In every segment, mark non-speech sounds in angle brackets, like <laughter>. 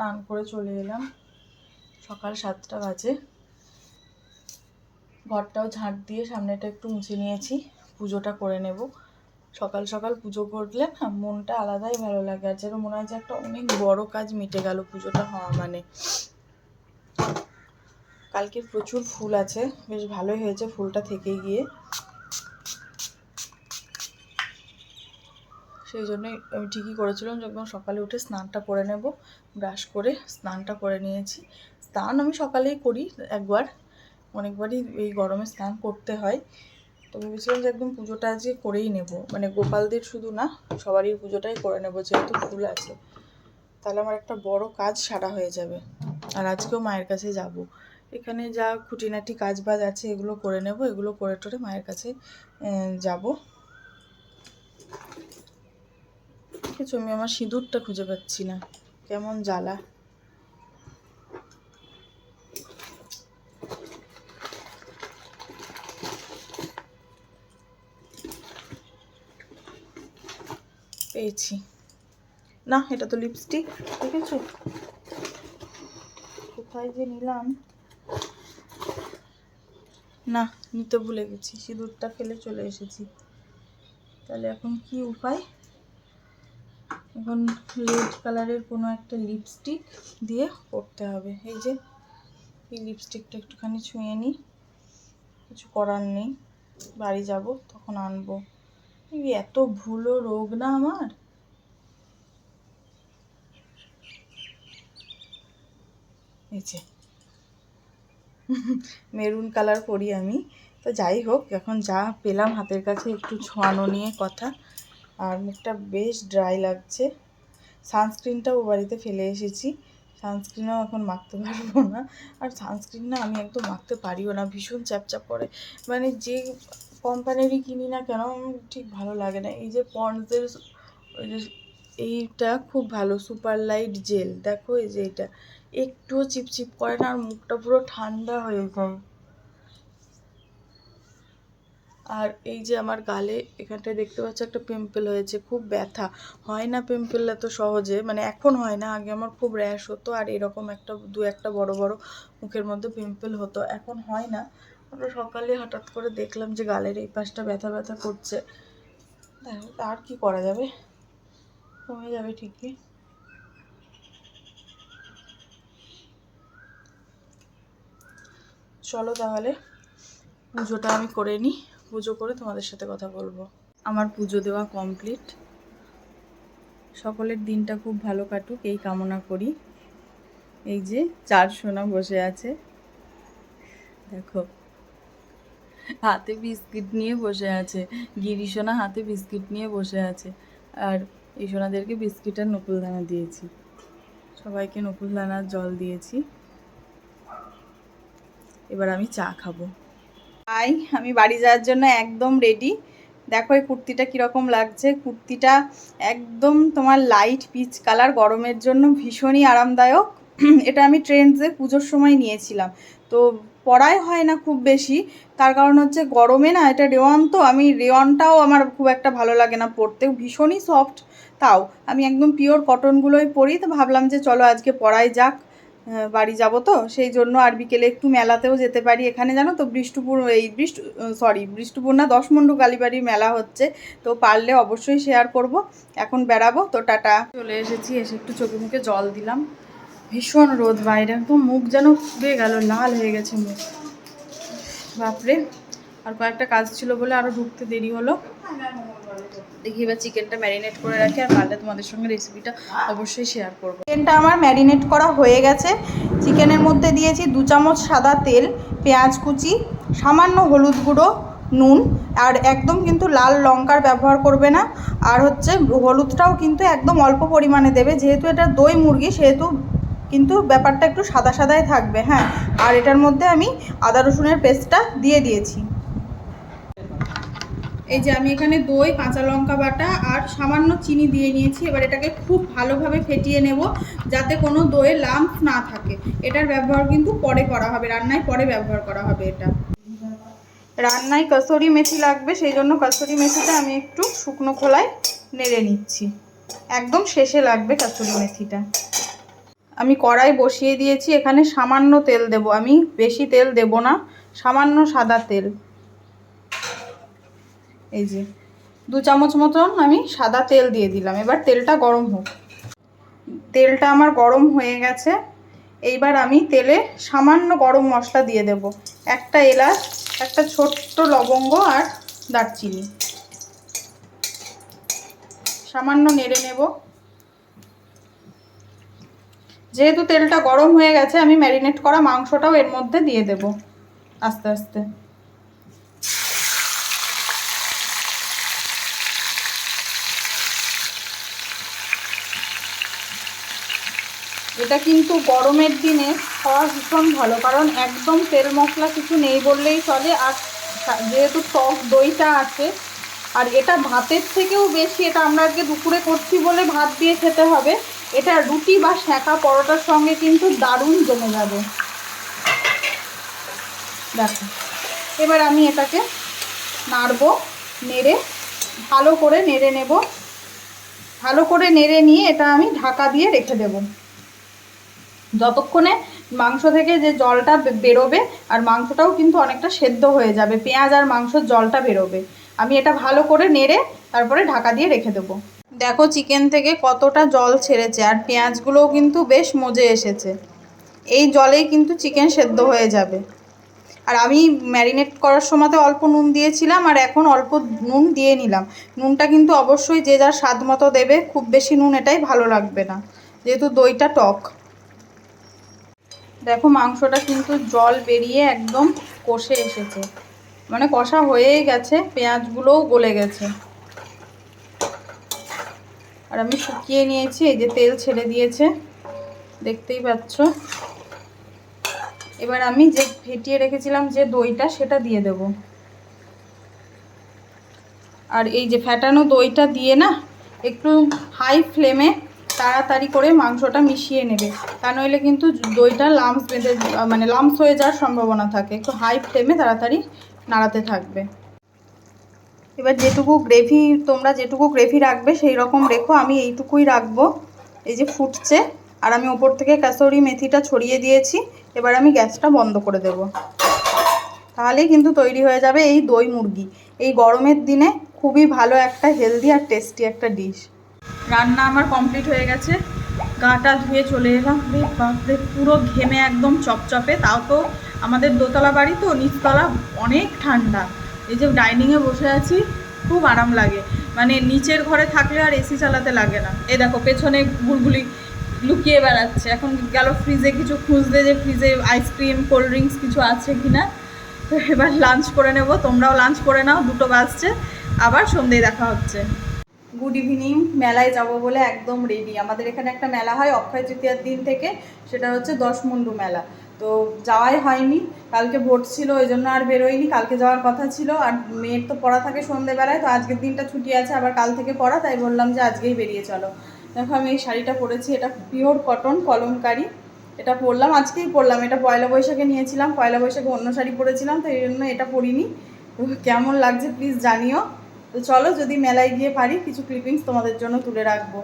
স্নান করে চলে এলাম। সকাল সাতটা বাজে। ঘরটাও ঝাঁট দিয়ে সামনেটা একটু মুছে নিয়েছি। পুজোটা করে নেব। সকাল সকাল পুজো করলে না মনটা আলাদাই ভালো লাগে। আর যেন মনে হয় যে একটা অনেক বড় কাজ মিটে গেল পুজোটা হওয়া মানে। কালকে প্রচুর ফুল আছে। বেশ ভালোই হয়েছে ফুলটা থেকে গিয়ে। সেই জন্যই আমি ঠিকই করেছিলাম যে একদম সকালে উঠে স্নানটা করে নেব, ব্রাশ করে স্নানটা করে নিয়েছি। স্নান আমি সকালেই করি একবার, অনেকবারই এই গরমে স্নান করতে হয়। তো ভেবেছিলাম যে একদম পুজোটা আজকে করেই নেব মানে গোপালদের শুধু না, সবারই পুজোটাই করে নেব, যেহেতু ফুল আছে। তাহলে আমার একটা বড় কাজ সারা হয়ে যাবে, আর আজকেও মায়ের কাছে যাব। এখানে যা খুঁটিনাটি কাজ বাজ আছে এগুলো করে নেব, এগুলো করে টোরে মায়ের কাছে যাব। আছে আমি আমার সিঁদুরটা খুঁজে পাচ্ছি না। কেমন জ্বালা। পেয়েছি। না, এটা তো লিপস্টিক দেখেছ? কোথায় যে নিলাম। না, নিতে ভুলে গেছি। সিঁদুরটা ফেলে চলে এসেছি। তাহলে এখন কি উপায়? এখন রেড কালারের কোনো একটা লিপস্টিক দিয়ে করতে হবে। এই যে, এই লিপস্টিকটা একটুখানি ছুঁয়ে নিই। কিছু করার নেই। বাড়ি যাব, তখন আনব। এই এত ভুলো রোগ না আমার? এই যে। মেরুন কালার পরি আমি। তো যাই হোক, এখন যা পেলাম হাতের কাছে একটু ছোঁয়ানো নিয়ে কথা। আর মুখটা বেশ ড্রাই লাগছে। সানস্ক্রিনটাও বাড়িতে ফেলে এসেছি। সানস্ক্রিনও এখন মাখতে পারব না। আর সানস্ক্রিন না আমি একদম মাখতে পারিও না, ভীষণ চ্যাপচ্যাপ করে। মানে যে কোম্পানিরই কিনি না কেন ঠিক ভালো লাগে না। এই যে পন্ডসের এইটা খুব ভালো সুপার লাইট জেল দেখো এই যে এটা। একটুও চিপচিপ করে না, আর মুখটা পুরো ঠান্ডা হয়ে যায়। আর এই যে আমার গালে এখানটায় দেখতে পাচ্ছ একটা পিম্পল হয়েছে, খুব ব্যথা। হয় না পিম্পল এত সহজে মানে এখন হয় না, আগে আমার খুব র্যাশ হতো আর এরকম একটা, দু একটা বড় বড় মুখের মধ্যে পিম্পল হতো। এখন হয় না, আমরা সকালে হঠাৎ করে দেখলাম যে গালের এই পাশটা ব্যথা ব্যথা করছে। দেখো আর কি করা যাবে? কমে যাবে ঠিকই। চলো তাহলে, পুজোটা আমি করে নিই। পুজো করে তোমাদের সাথে কথা বলব। আমার পুজো দেওয়া কমপ্লিট সকলের দিনটা খুব ভালো কাটুক, এই কামনা করি। এই যে চার সোনা বসে আছে। দেখো, হাতে বিস্কিট নিয়ে বসে আছে। গিরি সোনা হাতে বিস্কিট নিয়ে বসে আছে। আর এই সোনাদেরকে বিস্কিট আর নকুলদানা দিয়েছি। সবাইকে নকুলদানার জল দিয়েছি। এবার আমি চা খাব। আই, আমি বাড়ি যাওয়ার জন্য একদম রেডি দেখো এই কুর্তিটা কীরকম লাগছে। কুর্তিটা একদম তোমার লাইট পিচ কালার গরমের জন্য ভীষণই আরামদায়ক। <clears throat> এটা আমি ট্রেন্ডসে পুজোর সময় নিয়েছিলাম। তো পরাই হয় না খুব বেশি। তার কারণ হচ্ছে গরমে না এটা রেওয়ান তো, আমি রেওয়ানটাও আমার খুব একটা ভালো লাগে না পরতে। ভীষণই সফট তাও আমি একদম পিওর কটনগুলোই পরি। তো ভাবলাম যে চলো আজকে পরাই যাক। বাড়ি যাব তো, সেই জন্য আর বিকেলে একটু মেলাতেও যেতে পারি এখানে, জানো তো? বৃষ্টপুর, এই বৃষ্ট সরি বৃষ্টপুর না, দশমন্ডু কালীবাড়ির মেলা হচ্ছে, তো পারলে অবশ্যই শেয়ার করব। এখন বেড়াবো, তো টাটা। চলে এসেছি, এসে একটু চোখে মুখে জল দিলাম। ভীষণ রোদ বাইরে একদম মুখ যেন পুড়ে গেল, লাল হয়ে গেছে মুখ। বাপরে, আর কয়েকটা কাজ ছিল বলে আরও ঢুকতে দেরি হলো। দেখি এবার চিকেনটা ম্যারিনেট করে রাখি আর পারলে তোমাদের সঙ্গে রেসিপিটা অবশ্যই শেয়ার করব। চিকেনটা আমার ম্যারিনেট করা হয়ে গেছে। চিকেনের মধ্যে দিয়েছি দু চামচ সাদা তেল, পেঁয়াজ কুচি, সামান্য হলুদ গুঁড়ো, নুন আর একদম কিন্তু লাল লঙ্কার ব্যবহার করবে না। আর হচ্ছে হলুদটাও কিন্তু একদম অল্প পরিমাণে দেবে। যেহেতু এটা দই মুরগি, সেহেতু কিন্তু ব্যাপারটা একটু সাদা সাদাই থাকবে হ্যাঁ। আর এটার মধ্যে আমি আদা রসুনের পেস্টটা দিয়ে দিয়েছি। এই যে আমি এখানে দই, কাঁচা লঙ্কা বাটা আর সামান্য চিনি দিয়ে নিয়েছি। এবার এটাকে খুব ভালোভাবে ফেটিয়ে নেব যাতে কোনো দইয়ের লাম্প না থাকে। এটার ব্যবহার কিন্তু পরে করা হবে, রান্নায় পরে ব্যবহার করা হবে এটা। রান্নায় কসুরি মেথি লাগবে, সেই জন্য কসুরি মেথিটা আমি একটু শুকনো খোলায় নেড়ে নিচ্ছি। একদম শেষে লাগবে কসুরি মেথিটা। আমি কড়াই বসিয়ে দিয়েছি, এখানে সামান্য তেল দেব। আমি বেশি তেল দেব না, সামান্য সাদা তেল। এই যে, দু চামচ মতন আমি সাদা তেল দিয়ে দিলাম। এবার তেলটা গরম হোক। তেলটা আমার গরম হয়ে গেছে। এইবার আমি তেলে সামান্য গরম মশলা দিয়ে দেব। একটা এলাচ, একটা ছোট্ট লবঙ্গ আর দারচিনি। সামান্য নেড়ে নেব। যেহেতু তেলটা গরম হয়ে গেছে, আমি ম্যারিনেট করা মাংসটাও এর মধ্যে দিয়ে দেব। আস্তে আস্তে। এটা কিন্তু গরমের দিনে খাওয়া ভীষণ ভালো, কারণ একদম তেল মশলা কিছু নেই বললেই চলে। আর যেহেতু টক দইটা আছে, আর এটা ভাতের থেকেও বেশি, এটা আমরা আজকে দুপুরে করছি বলে ভাত দিয়ে খেতে হবে। এটা রুটি বা সেঁকা পরোটার সঙ্গে কিন্তু দারুণ জমে যাবে। দেখো, এবার আমি এটাকে নাড়বো, নেড়ে, ভালো করে নেড়ে নেব। ভালো করে নেড়ে নিয়ে এটা আমি ঢাকা দিয়ে রেখে দেব। যতক্ষণে মাংস থেকে যে জলটা বেরোবে আর মাংসটাও কিন্তু অনেকটা সেদ্ধ হয়ে যাবে, পেঁয়াজ আর মাংসর জলটা বেরোবে। আমি এটা ভালো করে নেড়ে তারপরে ঢাকা দিয়ে রেখে দেবো। দেখো চিকেন থেকে কতটা জল ছেড়েছে আর পেঁয়াজগুলোও কিন্তু বেশ মজে এসেছে। এই জলেই কিন্তু চিকেন সেদ্ধ হয়ে যাবে। আর আমি ম্যারিনেট করার সময়তে অল্প নুন দিয়েছিলাম আর এখন অল্প নুন দিয়ে নিলাম। নুনটা কিন্তু অবশ্যই যে যার স্বাদ মতো দেবে, খুব বেশি নুন এটাই ভালো লাগবে না। যেহেতু দইটা টক। দেখো মাংসটা কিন্তু জল বেরিয়ে একদম কষে এসেছে। মানে কষা হয়েই গেছে, পেঁয়াজগুলোও গলে গেছে। আর আমি শুকিয়ে নিয়েছি, এই যে তেল ছেড়ে দিয়েছে, দেখতেই পাচ্ছ। এবার আমি যে ফেটিয়ে রেখেছিলাম যে দইটা, সেটা দিয়ে দেব। আর এই যে ফ্যাটানো দইটা দিয়ে না, একটু হাই ফ্লেমে তাড়াতাড়ি করে মাংসটা মিশিয়ে নেবে। তা নইলে কিন্তু দইটা লামস বেঁধে মানে লামস হয়ে যাওয়ার সম্ভাবনা থাকে। একটু হাই ফ্লেমে তাড়াতাড়ি নাড়াতে থাকবে। এবার যেটুকু গ্রেভি তোমরা যেটুকু গ্রেভি রাখবে সেই রকম রেখো। আমি এইটুকুই রাখব। এই যে ফুটছে। আর আমি ওপর থেকে কাসৌরি মেথিটা ছড়িয়ে দিয়েছি। এবার আমি গ্যাসটা বন্ধ করে দেব। তাহলেই কিন্তু তৈরি হয়ে যাবে এই দই মুরগি। এই গরমের দিনে খুবই ভালো একটা হেলদি আর টেস্টি একটা ডিশ রান্না আমার কমপ্লিট হয়ে গেছে। গাটা ধুয়ে চলে এলাম। রে বাপরে, পুরো ঘেমে একদম চপচপে। তাও তো আমাদের দোতলা বাড়ি তো, নিচতলা অনেক ঠান্ডা। এই যে ডাইনিংয়ে বসে আছি, খুব আরাম লাগে। মানে নিচের ঘরে থাকলে আর এসি চালাতে লাগে না। এ দেখো, পেছনে গুলগুলি লুকিয়ে বেড়াচ্ছে। এখন গেল ফ্রিজে কিছু খুঁজতে যে ফ্রিজে আইসক্রিম কোল্ড ড্রিঙ্কস কিছু আছে কি না তো এবার লাঞ্চ করে নেব। তোমরাও লাঞ্চ করে নাও, দুটো বাজছে। আবার সন্ধ্যেয় দেখা হচ্ছে। গুড ইভিনিং মেলায় যাব বলে একদম রেডি আমাদের এখানে একটা মেলা হয় অক্ষয় তৃতীয়ার দিন থেকে, সেটা হচ্ছে দশমুন্ডু মেলা। তো যাওয়াই হয়নি, কালকে ভোট ছিল, ওই জন্য আর বেরোয়নি, কালকে যাওয়ার কথা ছিল, আর মেয়ের তো পড়া থাকে সন্ধেবেলায়, তো আজকের দিনটা ছুটি আছে, আবার কাল থেকে পড়া, তাই বললাম যে আজকেই বেরিয়ে চলো। দেখো আমি এই শাড়িটা পরেছি, এটা পিওর কটন কলমকারি। এটা পরলাম, আজকেই পরলাম, এটা পয়লা বৈশাখে নিয়েছিলাম, পয়লা বৈশাখে অন্য শাড়ি পরেছিলাম, তো এই জন্য এটা পরিনি। কেমন লাগছে প্লিজ জানিও। তো চলো যদি মেলায় গিয়ে পারি কিছু ক্লিপিংস তোমাদের জন্য তুলে রাখব।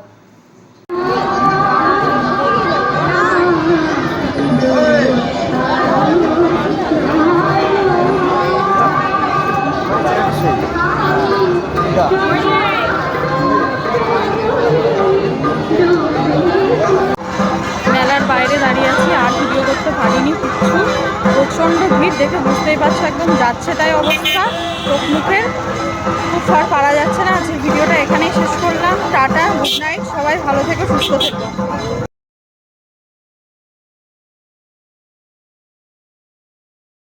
দেখে বুঝতেই পারছ, একদম যাচ্ছে তাই অবস্থা। চোখ মুখের খুব ফার পারা যাচ্ছে না। আজকের ভিডিওটা এখানেই শেষ করলাম। টাটা গুড নাইট সবাই ভালো থেকে, সুস্থ থেকো।